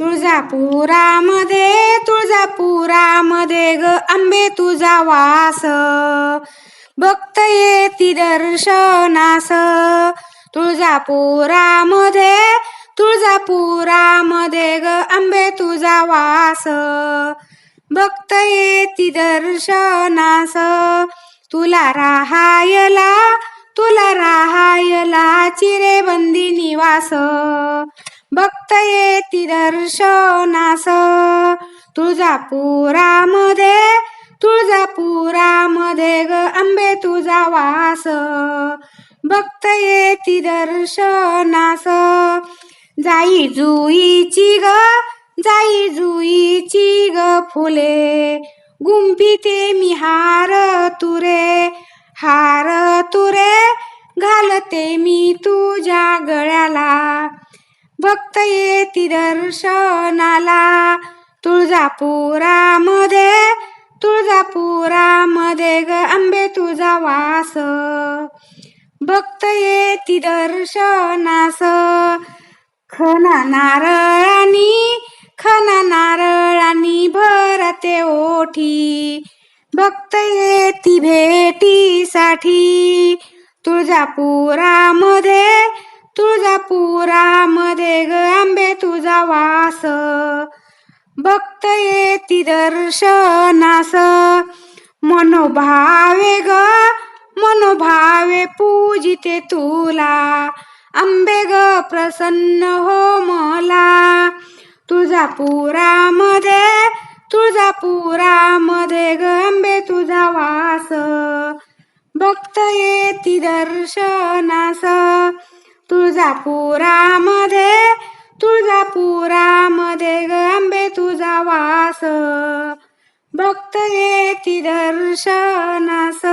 तुळजापुरामध्ये तुळजापुरामध्ये ग आंबे तुझा वास. भक्त येती दर्शनास. तुळजापुरामध्ये तुळजापुरामध्ये ग आंबे तुझा वास. भक्त येती दर्शनास. तुला राहायला तुला राहायला चिरेबंदी निवास. भक्त येती दर्शनास. तुळजापुरामध्ये तुळजापुरामध्ये ग आंबे तुझा वास. भक्त येती दर्शनास. जाई जुईची ग जाई जुईची ग फुले. गुंफिते मी हार तुरे हार तुरे घालते मी तुझ्या गळ्याला. भक्त येती दर्शनाला. तुळजापुरामध्ये तुळजापुरामध्ये ग आंबे तुझा वास. भक्त येती दर्शनास. खना नारळानी खना नारळानी भरते ओठी. भक्त येती भेटीसाठी तुळजापुरामध्ये तुळजापुरामध्ये ग आंबे तुझा वास. भक्त येती दर्शनास. मनोभावे ग मनोभावे पूजिते तुला. आंबे ग प्रसन्न हो मला. तुळजापुरामध्ये तुळजापुरामध्ये ग आंबे तुझा वास. भक्त येती दर्शनास. तुळजापुरामध्ये तुळजापुरामध्ये ग आंबे तुझा वास. भक्त येती दर्शनास.